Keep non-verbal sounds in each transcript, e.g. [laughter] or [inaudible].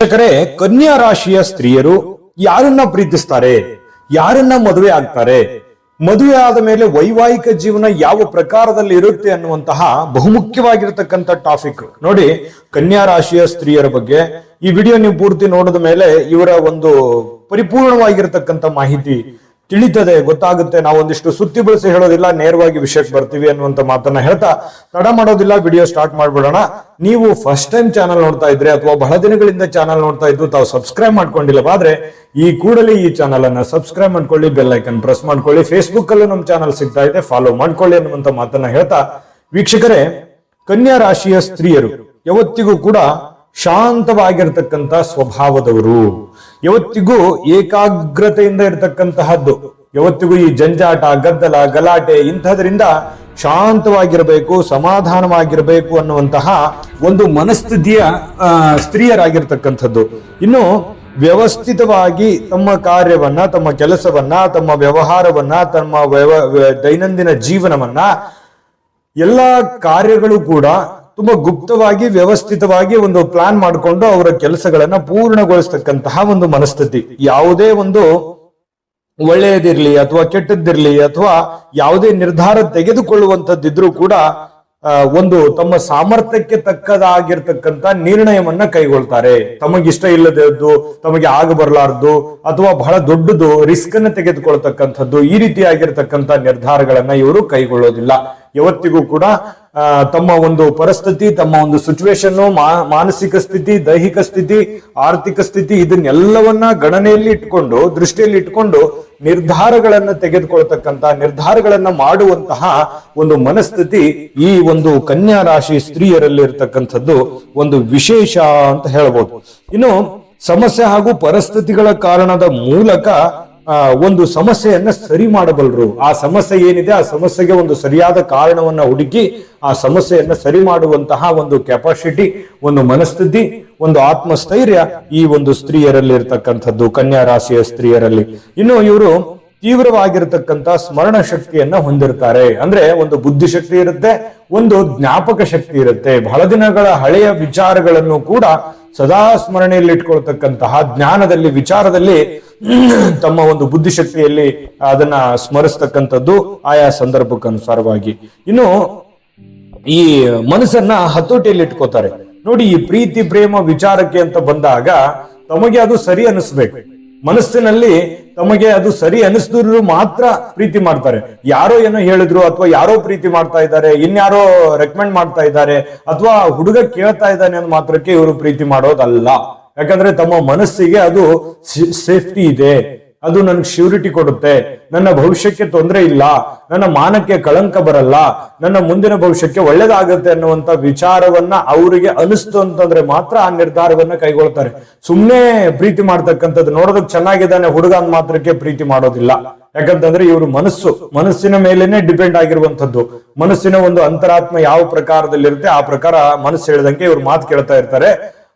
ವೀಕ್ಷಕರೇ, ಕನ್ಯಾ ರಾಶಿಯ ಸ್ತ್ರೀಯರು ಯಾರನ್ನ ಪ್ರೀತಿಸ್ತಾರೆ? ಯಾರನ್ನ ಮದುವೆ ಆಗ್ತಾರೆ? ಮದುವೆ ಆದ ಮೇಲೆ ವೈವಾಹಿಕ ಜೀವನ ಯಾವ ಪ್ರಕಾರದಲ್ಲಿ ಇರುತ್ತೆ ಅನ್ನುವಂತಹ ಬಹುಮುಖ್ಯವಾಗಿರತಕ್ಕಂಥ ಟಾಪಿಕ್. ನೋಡಿ, ಕನ್ಯಾ ರಾಶಿಯ ಸ್ತ್ರೀಯರ ಬಗ್ಗೆ ಈ ವಿಡಿಯೋ ನೀವು ಪೂರ್ತಿ ನೋಡಿದ ಮೇಲೆ ಇವರ ಒಂದು ಪರಿಪೂರ್ಣವಾಗಿರತಕ್ಕಂಥ ಮಾಹಿತಿ ತಿಳಿತದೆ, ಗೊತ್ತಾಗುತ್ತೆ. ನಾವು ಒಂದಿಷ್ಟು ಸುತ್ತಿ ಬಳಸಿ ಹೇಳೋದಿಲ್ಲ, ನೇರವಾಗಿ ವಿಷಯಕ್ಕೆ ಬರ್ತೀವಿ ಅನ್ನುವಂತ ಮಾತನ್ನ ಹೇಳ್ತಾ ತಡ ಮಾಡೋದಿಲ್ಲ, ವಿಡಿಯೋ ಸ್ಟಾರ್ಟ್ ಮಾಡ್ಬಿಡೋಣ. ನೀವು ಫಸ್ಟ್ ಟೈಮ್ ಚಾನಲ್ ನೋಡ್ತಾ ಇದ್ರೆ ಅಥವಾ ಬಹಳ ದಿನಗಳಿಂದ ಚಾನಲ್ ನೋಡ್ತಾ ಇದ್ದು ತಾವು ಸಬ್ಸ್ಕ್ರೈಬ್ ಮಾಡ್ಕೊಂಡಿಲ್ಲವಾದ್ರೆ ಈ ಕೂಡಲೇ ಈ ಚಾನಲ್ ಅನ್ನ ಸಬ್ಸ್ಕ್ರೈಬ್ ಮಾಡ್ಕೊಳ್ಳಿ ಬೆಲ್ ಐಕನ್ ಪ್ರೆಸ್ ಮಾಡ್ಕೊಳ್ಳಿ. ಫೇಸ್ಬುಕ್ ಅಲ್ಲೂ ನಮ್ಮ ಚಾನಲ್ ಸಿಗ್ತಾ ಇದೆ ಫಾಲೋ ಮಾಡ್ಕೊಳ್ಳಿ ಅನ್ನುವಂತ ಮಾತನ್ನ ಹೇಳ್ತಾ. ವೀಕ್ಷಕರೇ, ಕನ್ಯಾ ರಾಶಿಯ ಸ್ತ್ರೀಯರು, ಯಾವತ್ತಿಗೂ ಕೂಡ ಶಾಂತವಾಗಿರ್ತಕ್ಕಂಥ ಸ್ವಭಾವದವರು. ಯಾವತ್ತಿಗೂ ಏಕಾಗ್ರತೆಯಿಂದ ಇರತಕ್ಕಂತಹದ್ದು. ಯಾವತ್ತಿಗೂ ಈ ಜಂಜಾಟ, ಗದ್ದಲ, ಗಲಾಟೆ ಇಂಥದ್ರಿಂದ ಶಾಂತವಾಗಿರಬೇಕು, ಸಮಾಧಾನವಾಗಿರಬೇಕು ಅನ್ನುವಂತಹ ಒಂದು ಮನಸ್ಥಿತಿಯ ಸ್ತ್ರೀಯರಾಗಿರ್ತಕ್ಕಂಥದ್ದು. ಇನ್ನು ವ್ಯವಸ್ಥಿತವಾಗಿ ತಮ್ಮ ಕಾರ್ಯವನ್ನ, ತಮ್ಮ ಕೆಲಸವನ್ನ, ತಮ್ಮ ವ್ಯವಹಾರವನ್ನ, ತಮ್ಮ ವ್ಯವ ವ್ಯ- ದೈನಂದಿನ ಜೀವನವನ್ನ ಎಲ್ಲ ಕಾರ್ಯಗಳು ಕೂಡ ತುಂಬಾ ಗುಪ್ತವಾಗಿ, ವ್ಯವಸ್ಥಿತವಾಗಿ ಒಂದು ಪ್ಲಾನ್ ಮಾಡಿಕೊಂಡು ಅವರ ಕೆಲಸಗಳನ್ನ ಪೂರ್ಣಗೊಳಿಸ್ತಕ್ಕಂತಹ ಒಂದು ಮನಸ್ಥಿತಿ. ಯಾವುದೇ ಒಂದು ಒಳ್ಳೆಯದಿರ್ಲಿ ಅಥವಾ ಕೆಟ್ಟದ್ದಿರ್ಲಿ ಅಥವಾ ಯಾವುದೇ ನಿರ್ಧಾರ ತೆಗೆದುಕೊಳ್ಳುವಂತದ್ದಿದ್ರೂ ಕೂಡ ಒಂದು ತಮ್ಮ ಸಾಮರ್ಥ್ಯಕ್ಕೆ ತಕ್ಕದಾಗಿರ್ತಕ್ಕಂತ ನಿರ್ಣಯವನ್ನ ಕೈಗೊಳ್ತಾರೆ. ತಮಗಿಷ್ಟ ಇಲ್ಲದದ್ದು, ತಮಗೆ ಆಗ ಬರಲಾರದು ಅಥವಾ ಬಹಳ ದೊಡ್ಡದು ರಿಸ್ಕ್ ಅನ್ನ ತೆಗೆದುಕೊಳ್ತಕ್ಕಂಥದ್ದು ಈ ರೀತಿಯಾಗಿರ್ತಕ್ಕಂಥ ನಿರ್ಧಾರಗಳನ್ನ ಇವರು ಕೈಗೊಳ್ಳೋದಿಲ್ಲ. ಯಾವತ್ತಿಗೂ ಕೂಡ ತಮ್ಮ ಒಂದು ಪರಿಸ್ಥಿತಿ, ತಮ್ಮ ಒಂದು ಸಿಚುವೇಶನ್ನು ಮಾನಸಿಕ ಸ್ಥಿತಿ, ದೈಹಿಕ ಸ್ಥಿತಿ, ಆರ್ಥಿಕ ಸ್ಥಿತಿ, ಇದನ್ನೆಲ್ಲವನ್ನ ಗಣನೆಯಲ್ಲಿ ಇಟ್ಕೊಂಡು, ದೃಷ್ಟಿಯಲ್ಲಿ ಇಟ್ಕೊಂಡು ನಿರ್ಧಾರಗಳನ್ನು ತೆಗೆದುಕೊಳ್ತಕ್ಕಂತ ನಿರ್ಧಾರಗಳನ್ನ ಮಾಡುವಂತಹ ಒಂದು ಮನಸ್ಥಿತಿ ಈ ಒಂದು ಕನ್ಯಾ ರಾಶಿ ಸ್ತ್ರೀಯರಲ್ಲಿ ಇರ್ತಕ್ಕಂಥದ್ದು ಒಂದು ವಿಶೇಷ ಅಂತ ಹೇಳ್ಬೋದು. ಇನ್ನು ಸಮಸ್ಯೆ ಹಾಗೂ ಪರಿಸ್ಥಿತಿಗಳ ಕಾರಣದ ಮೂಲಕ ಒಂದು ಸಮಸ್ಯೆಯನ್ನ ಸರಿ ಮಾಡಬಲ್ಲರು ಆ ಸಮಸ್ಯೆ ಏನಿದೆ, ಆ ಸಮಸ್ಯೆಗೆ ಒಂದು ಸರಿಯಾದ ಕಾರಣವನ್ನ ಹುಡುಕಿ, ಆ ಸಮಸ್ಯೆಯನ್ನ ಸರಿ ಮಾಡುವಂತಹ ಒಂದು ಕೆಪಾಸಿಟಿ ಒಂದು ಮನಸ್ಥಿತಿ, ಒಂದು ಆತ್ಮಸ್ಥೈರ್ಯ ಈ ಒಂದು ಸ್ತ್ರೀಯರಲ್ಲಿ ಇರ್ತಕ್ಕಂಥದ್ದು ಕನ್ಯಾ ರಾಶಿಯ ಸ್ತ್ರೀಯರಲ್ಲಿ. ಇನ್ನು ಇವರು ತೀವ್ರವಾಗಿರತಕ್ಕಂತ ಸ್ಮರಣ ಶಕ್ತಿಯನ್ನ ಹೊಂದಿರ್ತಾರೆ. ಅಂದ್ರೆ ಒಂದು ಬುದ್ಧಿಶಕ್ತಿ ಇರುತ್ತೆ, ಒಂದು ಜ್ಞಾಪಕ ಶಕ್ತಿ ಇರುತ್ತೆ. ಬಹಳ ದಿನಗಳ ಹಳೆಯ ವಿಚಾರಗಳನ್ನು ಕೂಡ ಸದಾ ಸ್ಮರಣೆಯಲ್ಲಿ ಇಟ್ಕೊಳ್ತಕ್ಕಂತಹ ಜ್ಞಾನದಲ್ಲಿ, ವಿಚಾರದಲ್ಲಿ [clears throat] ತಮ್ಮ ಒಂದು ಬುದ್ಧಿಶಕ್ತಿಯಲ್ಲಿ ಅದನ್ನ ಸ್ಮರಿಸ್ತಕ್ಕಂಥದ್ದು ಆಯಾ ಸಂದರ್ಭಕ್ಕನುಸಾರವಾಗಿ. ಇನ್ನು ಈ ಮನಸ್ಸನ್ನ ಹತೋಟಿಯಲ್ಲಿ ಇಟ್ಕೋತಾರೆ. ನೋಡಿ, ಈ ಪ್ರೀತಿ, ಪ್ರೇಮ, ವಿಚಾರಕ್ಕೆ ಅಂತ ಬಂದಾಗ ತಮಗೆ ಅದು ಸರಿ ಅನಿಸ್ಬೇಕು. ಮನಸ್ಸಿನಲ್ಲಿ ತಮಗೆ ಅದು ಸರಿ ಅನಿಸಿದ್ರು ಮಾತ್ರ ಪ್ರೀತಿ ಮಾಡ್ತಾರೆ. ಯಾರೋ ಏನೋ ಹೇಳಿದ್ರು ಅಥವಾ ಯಾರೋ ಪ್ರೀತಿ ಮಾಡ್ತಾ ಇದ್ದಾರೆ, ಇನ್ಯಾರೋ ರೆಕಮೆಂಡ್ ಮಾಡ್ತಾ ಇದ್ದಾರೆ, ಅಥವಾ ಹುಡುಗ ಕೇಳ್ತಾ ಇದ್ದಾನೆ ಅನ್ನೋ ಮಾತ್ರಕ್ಕೆ ಇವರು ಪ್ರೀತಿ ಮಾಡೋದಲ್ಲ. ಯಾಕಂದ್ರೆ ತಮ್ಮ ಮನಸ್ಸಿಗೆ ಅದು ಸೇಫ್ಟಿ ಇದೆ. ಅದು ನನಗೆ ಶ್ಯೂರಿಟಿ ಕೊಡುತ್ತೆ. ನನ್ನ ಭವಿಷ್ಯಕ್ಕೆ ತೊಂದರೆ ಇಲ್ಲ. ನನ್ನ ಮಾನಕ್ಕೆ ಕಳಂಕ ಬರಲ್ಲ. ನನ್ನ ಮುಂದಿನ ಭವಿಷ್ಯಕ್ಕೆ ಒಳ್ಳೇದಾಗುತ್ತೆ ಅನ್ನುವಂತ ವಿಚಾರವನ್ನ ಅವರಿಗೆ ಅನಿಸ್ತು ಅಂತಂದ್ರೆ ಮಾತ್ರ ಆ ನಿರ್ಧಾರವನ್ನ ಕೈಗೊಳ್ತಾರೆ. ಸುಮ್ನೆ ಪ್ರೀತಿ ಮಾಡ್ತಕ್ಕಂಥದ್ದು ನೋಡೋದಕ್ಕೆ ಚೆನ್ನಾಗಿದ್ದಾನೆ ಹುಡುಗ ಮಾತ್ರಕ್ಕೆ ಪ್ರೀತಿ ಮಾಡೋದಿಲ್ಲ. ಯಾಕಂತಂದ್ರೆ ಇವರು ಮನಸ್ಸು, ಮನಸ್ಸಿನ ಮೇಲೇನೆ ಡಿಪೆಂಡ್ ಆಗಿರುವಂತದ್ದು ಮನಸ್ಸಿನ ಒಂದು ಅಂತರಾತ್ಮ ಯಾವ ಪ್ರಕಾರದಲ್ಲಿರುತ್ತೆ ಆ ಪ್ರಕಾರ ಮನಸ್ಸು ಹೇಳಿದಂಗೆ ಇವ್ರು ಮಾತು ಕೇಳ್ತಾ ಇರ್ತಾರೆ.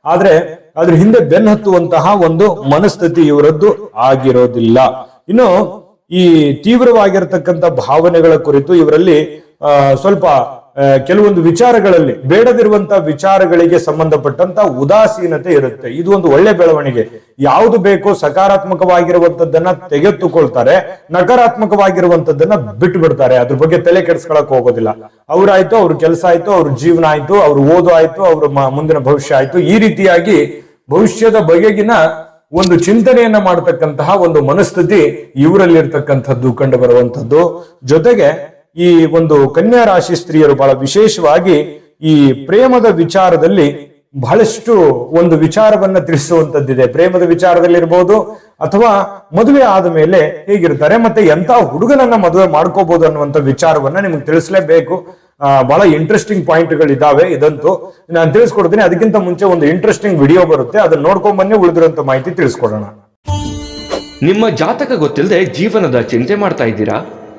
ಆದ್ರೆ ಅದ್ರ ಹಿಂದೆ ಬೆನ್ ಹತ್ತುವಂತಹ ಒಂದು ಮನಸ್ಥಿತಿ ಇವರದ್ದು ಆಗಿರೋದಿಲ್ಲ. ಇನ್ನು ಈ ತೀವ್ರವಾಗಿರತಕ್ಕಂತ ಭಾವನೆಗಳ ಕುರಿತು ಇವರಲ್ಲಿ ಸ್ವಲ್ಪ ಕೆಲವೊಂದು ವಿಚಾರಗಳಲ್ಲಿ ಬೇಡದಿರುವಂತಹ ವಿಚಾರಗಳಿಗೆ ಸಂಬಂಧಪಟ್ಟಂತ ಉದಾಸೀನತೆ ಇರುತ್ತೆ. ಇದು ಒಂದು ಒಳ್ಳೆ ಬೆಳವಣಿಗೆ. ಯಾವುದು ಬೇಕೋ ಸಕಾರಾತ್ಮಕವಾಗಿರುವಂತದ್ದನ್ನ ತೆಗೆದುಕೊಳ್ತಾರೆ, ನಕಾರಾತ್ಮಕವಾಗಿರುವಂತದ್ದನ್ನ ಬಿಟ್ಟು ಬಿಡ್ತಾರೆ ಅದ್ರ ಬಗ್ಗೆ ತಲೆ ಕೆಡಿಸ್ಕೊಳಕ್ ಹೋಗೋದಿಲ್ಲ. ಅವ್ರಾಯ್ತು, ಅವ್ರ ಕೆಲಸ ಆಯ್ತು, ಅವ್ರ ಜೀವನ ಆಯ್ತು, ಅವ್ರ ಓದು ಆಯ್ತು, ಅವ್ರ ಮುಂದಿನ ಭವಿಷ್ಯ ಆಯ್ತು. ಈ ರೀತಿಯಾಗಿ ಭವಿಷ್ಯದ ಬಗೆಗಿನ ಒಂದು ಚಿಂತನೆಯನ್ನ ಮಾಡತಕ್ಕಂತಹ ಒಂದು ಮನಸ್ಥಿತಿ ಇವರಲ್ಲಿರ್ತಕ್ಕಂಥದ್ದು ಕಂಡು ಬರುವಂತದ್ದು ಜೊತೆಗೆ ಈ ಒಂದು ಕನ್ಯಾ ರಾಶಿ ಸ್ತ್ರೀಯರು ಬಹಳ ವಿಶೇಷವಾಗಿ ಈ ಪ್ರೇಮದ ವಿಚಾರದಲ್ಲಿ ಬಹಳಷ್ಟು ಒಂದು ವಿಚಾರವನ್ನ ತಿಳಿಸುವಂತದ್ದಿದೆ. ಪ್ರೇಮದ ವಿಚಾರದಲ್ಲಿ ಇರಬಹುದು ಅಥವಾ ಮದುವೆ ಆದ ಮೇಲೆ ಹೇಗಿರ್ತಾರೆ ಮತ್ತೆ ಎಂತ ಹುಡುಗನನ್ನ ಮದುವೆ ಮಾಡ್ಕೋಬಹುದು ಅನ್ನುವಂತ ವಿಚಾರವನ್ನ ನಿಮ್ಗೆ ತಿಳಿಸ್ಲೇಬೇಕು. ಬಹಳ ಇಂಟ್ರೆಸ್ಟಿಂಗ್ ಪಾಯಿಂಟ್ಗಳಿದ್ದಾವೆ ಇದಂತೂ. ನಾನು ತಿಳಿಸ್ಕೊಡ್ತೀನಿ, ಅದಕ್ಕಿಂತ ಮುಂಚೆ ಒಂದು ಇಂಟ್ರೆಸ್ಟಿಂಗ್ ವಿಡಿಯೋ ಬರುತ್ತೆ. ಅದನ್ನ ನೋಡ್ಕೊಂಡ್ ಬನ್ನಿ, ಉಳಿದಿರುವಂತ ಮಾಹಿತಿ ತಿಳಿಸ್ಕೊಡೋಣ. ನಿಮ್ಮ ಜಾತಕ ಗೊತ್ತಿಲ್ಲದೆ ಜೀವನದ ಚಿಂತೆ ಮಾಡ್ತಾ ಇದ್ದೀರಾ?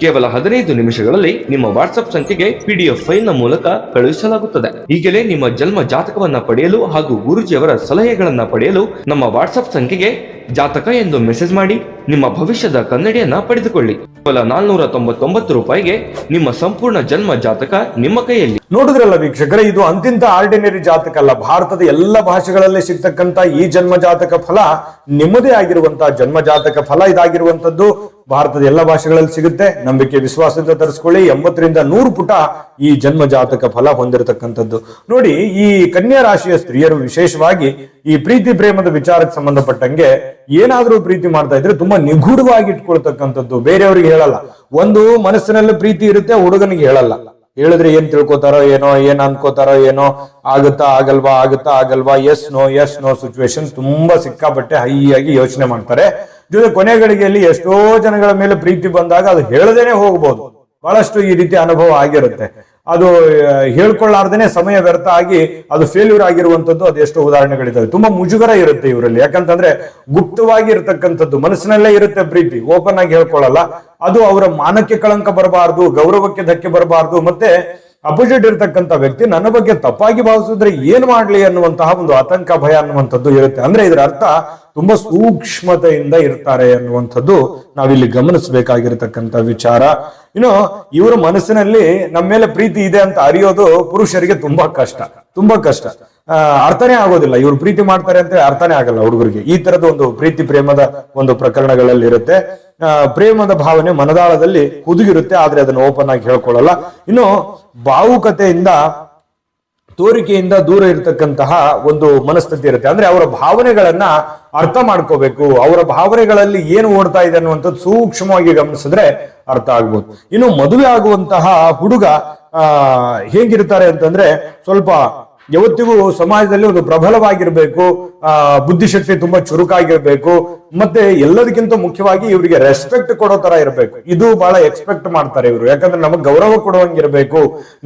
ಕೇವಲ ಹದಿನೈದು ನಿಮಿಷಗಳಲ್ಲಿ ನಿಮ್ಮ ವಾಟ್ಸ್ಆಪ್ ಸಂಖ್ಯೆಗೆ ಪಿಡಿಎಫ್ ಫೈಲ್ನ ಮೂಲಕ ಕಳುಹಿಸಲಾಗುತ್ತದೆ. ಈಗಲೇ ನಿಮ್ಮ ಜನ್ಮ ಜಾತಕವನ್ನ ಪಡೆಯಲು ಹಾಗೂ ಗುರುಜಿಯವರ ಸಲಹೆಗಳನ್ನ ಪಡೆಯಲು ನಮ್ಮ ವಾಟ್ಸ್ಆಪ್ ಸಂಖ್ಯೆಗೆ ಜಾತಕ ಎಂದು ಮೆಸೇಜ್ ಮಾಡಿ, ನಿಮ್ಮ ಭವಿಷ್ಯದ ಕನ್ನಡಿಯನ್ನ ಪಡೆದುಕೊಳ್ಳಿ. ಕೇವಲ ನಾಲ್ನೂರ ತೊಂಬತ್ತೊಂಬತ್ತು ರೂಪಾಯಿಗೆ ನಿಮ್ಮ ಸಂಪೂರ್ಣ ಜನ್ಮ ಜಾತಕ ನಿಮ್ಮ ಕೈಯಲ್ಲಿ. ನೋಡಿದ್ರಲ್ಲ ವೀಕ್ಷಕರೇ, ಇದು ಅಂತಿಂತ ಆರ್ಡಿನರಿ ಜಾತಕ ಅಲ್ಲ. ಭಾರತದ ಎಲ್ಲ ಭಾಷೆಗಳಲ್ಲಿ ಸಿಗ್ತಕ್ಕಂತ ಈ ಜನ್ಮ ಜಾತಕ ಫಲ ನಿಮ್ಮದೇ ಆಗಿರುವಂತಹ ಜನ್ಮ ಜಾತಕ ಫಲ ಇದಾಗಿರುವಂತದ್ದು ಭಾರತದ ಎಲ್ಲ ಭಾಷೆಗಳಲ್ಲಿ ಸಿಗುತ್ತೆ. ನಂಬಿಕೆ, ವಿಶ್ವಾಸದಿಂದ ತರಿಸ್ಕೊಳ್ಳಿ. ಎಂಬತ್ತರಿಂದ ನೂರು ಪುಟ ಈ ಜನ್ಮ ಜಾತಕ ಫಲ ಹೊಂದಿರತಕ್ಕಂಥದ್ದು. ನೋಡಿ, ಈ ಕನ್ಯಾ ರಾಶಿಯ ಸ್ತ್ರೀಯರು ವಿಶೇಷವಾಗಿ ಈ ಪ್ರೀತಿ ಪ್ರೇಮದ ವಿಚಾರಕ್ಕೆ ಸಂಬಂಧಪಟ್ಟಂಗೆ ಏನಾದ್ರೂ ಪ್ರೀತಿ ಮಾಡ್ತಾ ಇದ್ರೆ ತುಂಬಾ ನಿಗೂಢವಾಗಿ ಇಟ್ಕೊಳ್ತಕ್ಕಂಥದ್ದು. ಬೇರೆಯವ್ರಿಗೆ ಹೇಳಲ್ಲ. ಒಂದು ಮನಸ್ಸಿನಲ್ಲಿ ಪ್ರೀತಿ ಇರುತ್ತೆ, ಹುಡುಗನಿಗೆ ಹೇಳಲ್ಲ. ಹೇಳಿದ್ರೆ ಏನ್ ತಿಳ್ಕೊತಾರೋ ಏನೋ, ಏನ್ ಅನ್ಕೋತಾರೋ ಏನೋ, ಆಗುತ್ತಾ, ಆಗಲ್ವಾ ಆಗುತ್ತಾ, ಆಗಲ್ವಾ yes no yes no situation ತುಂಬಾ ಸಿಕ್ಕಾಪಟ್ಟೆ ಹೈಯಾಗಿ ಯೋಚನೆ ಮಾಡ್ತಾರೆ. ಜೊತೆ ಕೊನೆ ಗಳಿಗೆಯಲ್ಲಿ ಎಷ್ಟೋ ಜನಗಳ ಮೇಲೆ ಪ್ರೀತಿ ಬಂದಾಗ ಅದು ಹೇಳದೇನೆ ಹೋಗ್ಬೋದು. ಬಹಳಷ್ಟು ಈ ರೀತಿ ಅನುಭವ ಆಗಿರುತ್ತೆ. ಅದು ಹೇಳ್ಕೊಳ್ಳಾರ್ದೇನೆ ಸಮಯ ವ್ಯರ್ಥ ಆಗಿ ಅದು ಫೇಲ್ಯೂರ್ ಆಗಿರುವಂತದ್ದು ಎಷ್ಟೋ ಉದಾಹರಣೆಗಳಿದ್ದಾವೆ. ತುಂಬಾ ಮುಜುಗರ ಇರುತ್ತೆ ಇವರಲ್ಲಿ. ಯಾಕಂತಂದ್ರೆ ಗುಪ್ತವಾಗಿ ಇರತಕ್ಕಂಥದ್ದು, ಮನಸ್ಸಿನಲ್ಲೇ ಇರುತ್ತೆ ಪ್ರೀತಿ. ಓಪನ್ ಆಗಿ ಹೇಳ್ಕೊಳ್ಳಲ್ಲ. ಅದು ಅವರ ಮಾನಕ್ಕೆ ಕಳಂಕ ಬರಬಾರ್ದು, ಗೌರವಕ್ಕೆ ಧಕ್ಕೆ ಬರಬಾರ್ದು, ಮತ್ತೆ ಅಪೋಸಿಟ್ ಇರತಕ್ಕಂತ ವ್ಯಕ್ತಿ, ನನ್ನ ಬಗ್ಗೆ ತಪ್ಪಾಗಿ ಭಾವಿಸಿದ್ರೆ ಏನ್ ಮಾಡ್ಲಿ ಅನ್ನುವಂತಹ ಒಂದು ಆತಂಕ, ಭಯ ಅನ್ನುವಂಥದ್ದು ಇರುತ್ತೆ. ಅಂದ್ರೆ ಇದರ ಅರ್ಥ ತುಂಬಾ ಸೂಕ್ಷ್ಮತೆಯಿಂದ ಇರ್ತಾರೆ ಅನ್ನುವಂಥದ್ದು ನಾವಿಲ್ಲಿ ಗಮನಿಸಬೇಕಾಗಿರತಕ್ಕಂತ ವಿಚಾರ. ಇನ್ನು ಇವರ ಮನಸ್ಸಿನಲ್ಲಿ ನಮ್ಮ ಮೇಲೆ ಪ್ರೀತಿ ಇದೆ ಅಂತ ಅರಿಯೋದು ಪುರುಷರಿಗೆ ತುಂಬಾ ಕಷ್ಟ ತುಂಬಾ ಕಷ್ಟ. ಅರ್ಥನೇ ಆಗೋದಿಲ್ಲ. ಇವ್ರು ಪ್ರೀತಿ ಮಾಡ್ತಾರೆ ಅಂತ ಅರ್ಥನೇ ಆಗಲ್ಲ ಹುಡುಗರಿಗೆ. ಈ ತರದ ಒಂದು ಪ್ರೀತಿ ಪ್ರೇಮದ ಒಂದು ಪ್ರಕರಣಗಳಲ್ಲಿ ಇರುತ್ತೆ. ಪ್ರೇಮದ ಭಾವನೆ ಮನದಾಳದಲ್ಲಿ ಹುದುಗಿರುತ್ತೆ ಆದ್ರೆ ಅದನ್ನು ಓಪನ್ ಆಗಿ ಹೇಳ್ಕೊಳ್ಳಲ್ಲ. ಇನ್ನು ಭಾವುಕತೆಯಿಂದ ತೋರಿಕೆಯಿಂದ ದೂರ ಇರತಕ್ಕಂತಹ ಒಂದು ಮನಸ್ಥಿತಿ ಇರುತ್ತೆ. ಅಂದ್ರೆ ಅವರ ಭಾವನೆಗಳನ್ನ ಅರ್ಥ ಮಾಡ್ಕೋಬೇಕು. ಅವರ ಭಾವನೆಗಳಲ್ಲಿ ಏನು ಓಡ್ತಾ ಇದೆ ಅನ್ನುವಂಥದ್ದು ಸೂಕ್ಷ್ಮವಾಗಿ ಗಮನಿಸಿದ್ರೆ ಅರ್ಥ ಆಗ್ಬೋದು. ಇನ್ನು ಮದುವೆ ಆಗುವಂತಹ ಹುಡುಗ, ಆ, ಹೇಗಿರ್ತಾರೆ ಅಂತಂದ್ರೆ ಸ್ವಲ್ಪ ಯಾವತ್ತಿಗೂ ಸಮಾಜದಲ್ಲಿ ಒಂದು ಪ್ರಬಲವಾಗಿರ್ಬೇಕು ಬುದ್ಧಿಶಕ್ತಿ ತುಂಬಾ ಚುರುಕಾಗಿರ್ಬೇಕು, ಮತ್ತೆ ಎಲ್ಲದಕ್ಕಿಂತ ಮುಖ್ಯವಾಗಿ ಇವರಿಗೆ ರೆಸ್ಪೆಕ್ಟ್ ಕೊಡೋ ತರ ಇರಬೇಕು. ಇದು ಬಹಳ ಎಕ್ಸ್ಪೆಕ್ಟ್ ಮಾಡ್ತಾರೆ ಇವರು. ಯಾಕಂದ್ರೆ ನಮಗೆ ಗೌರವ ಕೊಡುವಂಗಿರ್ಬೇಕು,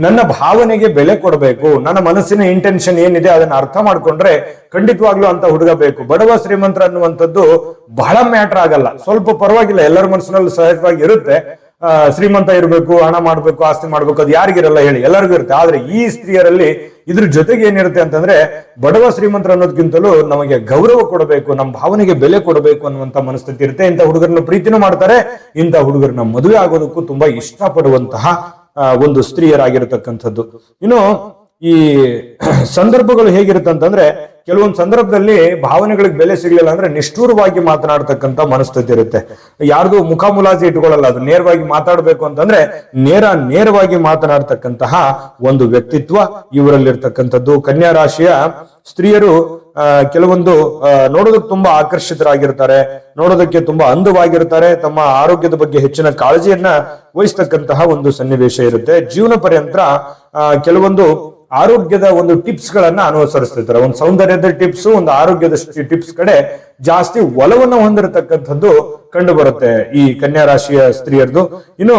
ನನ್ನ ಭಾವನೆಗೆ ಬೆಲೆ ಕೊಡಬೇಕು, ನನ್ನ ಮನಸ್ಸಿನ ಇಂಟೆನ್ಷನ್ ಏನಿದೆ ಅದನ್ನ ಅರ್ಥ ಮಾಡ್ಕೊಂಡ್ರೆ ಖಂಡಿತವಾಗ್ಲೂ ಅಂತ ಹುಡುಗ ಬೇಕು. ಬಡವ ಶ್ರೀಮಂತರ ಅನ್ನುವಂಥದ್ದು ಬಹಳ ಮ್ಯಾಟರ್ ಆಗಲ್ಲ. ಸ್ವಲ್ಪ ಪರವಾಗಿಲ್ಲ, ಎಲ್ಲರ ಮನಸ್ಸಿನಲ್ಲಿ ಸಹಜವಾಗಿ ಇರುತ್ತೆ. ಶ್ರೀಮಂತ ಇರಬೇಕು, ಹಣ ಮಾಡಬೇಕು, ಆಸ್ತಿ ಮಾಡ್ಬೇಕು ಅದು ಯಾರಿಗಿರಲ್ಲ ಹೇಳಿ, ಎಲ್ಲರಿಗೂ ಇರುತ್ತೆ. ಆದ್ರೆ ಈ ಸ್ತ್ರೀಯರಲ್ಲಿ ಇದ್ರ ಜೊತೆಗೆ ಏನಿರುತ್ತೆ ಅಂತಂದ್ರೆ ಬಡವ ಶ್ರೀಮಂತರ ಅನ್ನೋದಕ್ಕಿಂತಲೂ ನಮಗೆ ಗೌರವ ಕೊಡಬೇಕು, ನಮ್ಮ ಭಾವನೆಗೆ ಬೆಲೆ ಕೊಡಬೇಕು ಅನ್ನುವಂತ ಮನಸ್ಥಿತಿ ಇರುತ್ತೆ. ಇಂಥ ಹುಡುಗರನ್ನ ಪ್ರೀತಿನೂ ಮಾಡ್ತಾರೆ, ಇಂಥ ಹುಡುಗರನ್ನ ಮದುವೆ ಆಗೋದಕ್ಕೂ ತುಂಬಾ ಇಷ್ಟಪಡುವಂತಹ ಒಂದು ಸ್ತ್ರೀಯರಾಗಿರತಕ್ಕಂಥದ್ದು. ಇನ್ನು ಈ ಸಂದರ್ಭಗಳು ಹೇಗಿರುತ್ತೆ ಅಂತಂದ್ರೆ ಕೆಲವೊಂದು ಸಂದರ್ಭದಲ್ಲಿ ಭಾವನೆಗಳಿಗೆ ಬೆಲೆ ಸಿಗಲಿಲ್ಲ ಅಂದ್ರೆ ನಿಷ್ಠೂರವಾಗಿ ಮಾತನಾಡ್ತಕ್ಕಂಥ ಮನಸ್ಥಿತಿ ಇರುತ್ತೆ. ಯಾರ್ದು ಮುಖಾಮುಲಾಜಿ ಇಟ್ಕೊಳ್ಳಲ್ಲ ಅದು ನೇರವಾಗಿ ಮಾತಾಡ್ಬೇಕು ಅಂತಂದ್ರೆ ನೇರ ನೇರವಾಗಿ ಮಾತನಾಡ್ತಕ್ಕಂತಹ ಒಂದು ವ್ಯಕ್ತಿತ್ವ ಇವರಲ್ಲಿರ್ತಕ್ಕಂಥದ್ದು. ಕನ್ಯಾ ರಾಶಿಯ ಸ್ತ್ರೀಯರು ಕೆಲವೊಂದು ನೋಡೋದಕ್ಕೆ ತುಂಬಾ ಆಕರ್ಷಿತರಾಗಿರ್ತಾರೆ ನೋಡೋದಕ್ಕೆ ತುಂಬಾ ಅಂದವಾಗಿರ್ತಾರೆ ತಮ್ಮ ಆರೋಗ್ಯದ ಬಗ್ಗೆ ಹೆಚ್ಚಿನ ಕಾಳಜಿಯನ್ನ ವಹಿಸ್ತಕ್ಕಂತಹ ಒಂದು ಸನ್ನಿವೇಶ ಇರುತ್ತೆ. ಜೀವನ ಪರ್ಯಂತ ಆ, ಕೆಲವೊಂದು ಆರೋಗ್ಯದ ಒಂದು ಟಿಪ್ಸ್ ಗಳನ್ನ ಅನುಸರಿಸ್ತಿರ್ತಾರೆ. ಒಂದು ಸೌಂದರ್ಯದ ಟಿಪ್ಸ್, ಒಂದು ಆರೋಗ್ಯದ ಟಿಪ್ಸ್ ಕಡೆ ಜಾಸ್ತಿ ಒಲವನ್ನು ಹೊಂದಿರತಕ್ಕಂಥದ್ದು ಕಂಡು ಬರುತ್ತೆ ಈ ಕನ್ಯಾ ರಾಶಿಯ ಸ್ತ್ರೀಯರದು. ಇನ್ನು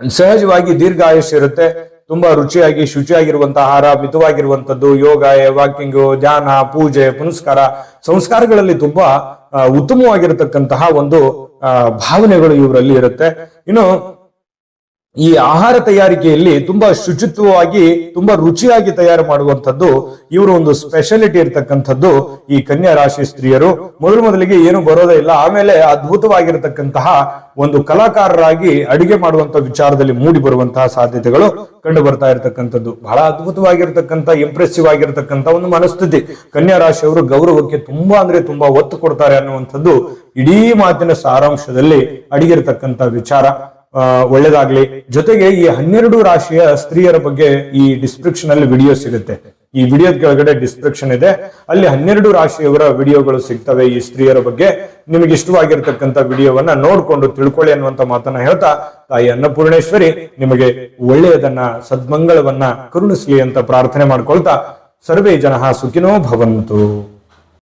ಸಹಜವಾಗಿ ದೀರ್ಘ ಆಯುಷ್ಯ ಇರುತ್ತೆ. ತುಂಬಾ ರುಚಿಯಾಗಿ ಶುಚಿಯಾಗಿರುವಂತಹ ಆಹಾರ ಮಿತವಾಗಿರುವಂತದ್ದು ಯೋಗ, ವಾಕಿಂಗ್, ಧ್ಯಾನ, ಪೂಜೆ, ಪುನಸ್ಕಾರ ಸಂಸ್ಕಾರಗಳಲ್ಲಿ ತುಂಬಾ ಉತ್ತಮವಾಗಿರತಕ್ಕಂತಹ ಒಂದು ಭಾವನೆಗಳು ಇವರಲ್ಲಿ ಇರುತ್ತೆ. ಇನ್ನು ಈ ಆಹಾರ ತಯಾರಿಕೆಯಲ್ಲಿ ತುಂಬಾ ಶುಚಿತ್ವವಾಗಿ, ತುಂಬಾ ರುಚಿಯಾಗಿ ತಯಾರು ಮಾಡುವಂತದ್ದು ಇವರು ಒಂದು ಸ್ಪೆಷಾಲಿಟಿ ಇರತಕ್ಕಂಥದ್ದು ಈ ಕನ್ಯಾ ರಾಶಿ ಸ್ತ್ರೀಯರು. ಮೊದಲು ಮೊದಲಿಗೆ ಏನು ಬರೋದೇ ಇಲ್ಲ, ಆಮೇಲೆ ಅದ್ಭುತವಾಗಿರತಕ್ಕಂತಹ ಒಂದು ಕಲಾಕಾರರಾಗಿ ಅಡಿಗೆ ಮಾಡುವಂತ ವಿಚಾರದಲ್ಲಿ ಮೂಡಿ ಬರುವಂತಹ ಸಾಧ್ಯತೆಗಳು ಕಂಡು ಬರ್ತಾ ಇರತಕ್ಕಂಥದ್ದು. ಬಹಳ ಅದ್ಭುತವಾಗಿರ್ತಕ್ಕಂಥ ಇಂಪ್ರೆಸಿವ್ ಆಗಿರತಕ್ಕಂಥ ಒಂದು ಮನಸ್ಥಿತಿ. ಕನ್ಯಾ ರಾಶಿಯವರು ಗೌರವಕ್ಕೆ ತುಂಬಾ ಅಂದ್ರೆ ತುಂಬಾ ಒತ್ತು ಕೊಡ್ತಾರೆ ಅನ್ನುವಂಥದ್ದು ಇಡೀ ಮಾತಿನ ಸಾರಾಂಶದಲ್ಲಿ ಅಡಗಿರ್ತಕ್ಕಂಥ ವಿಚಾರ. ಒಳ್ಳೇದಾಗ್ಲಿ. ಜೊತೆಗೆ ಈ ಹನ್ನೆರಡು ರಾಶಿಯ ಸ್ತ್ರೀಯರ ಬಗ್ಗೆ ಈ ಡಿಸ್ಕ್ರಿಪ್ಷನ್ ಅಲ್ಲಿ ವಿಡಿಯೋ ಸಿಗುತ್ತೆ. ಈ ವಿಡಿಯೋದ ಕೆಳಗಡೆ ಡಿಸ್ಕ್ರಿಪ್ಷನ್ ಇದೆ. ಅಲ್ಲಿ ಹನ್ನೆರಡು ರಾಶಿಯವರ ವಿಡಿಯೋಗಳು ಸಿಗ್ತವೆ ಈ ಸ್ತ್ರೀಯರ ಬಗ್ಗೆ. ನಿಮಗೆ ಇಷ್ಟವಾಗಿರ್ತಕ್ಕಂಥ ವಿಡಿಯೋವನ್ನ ನೋಡ್ಕೊಂಡು ತಿಳ್ಕೊಳ್ಳಿ ಅನ್ನುವಂತ ಮಾತನ್ನ ಹೇಳ್ತಾ, ತಾಯಿ ಅನ್ನಪೂರ್ಣೇಶ್ವರಿ, ನಿಮಗೆ ಒಳ್ಳೆಯದನ್ನ, ಸದ್ಮಂಗಳವನ್ನ ಕರುಣಿಸ್ಲಿ ಅಂತ ಪ್ರಾರ್ಥನೆ ಮಾಡ್ಕೊಳ್ತಾ, ಸರ್ವೇ ಜನ ಸುಖಿನೋ ಭವಂತು.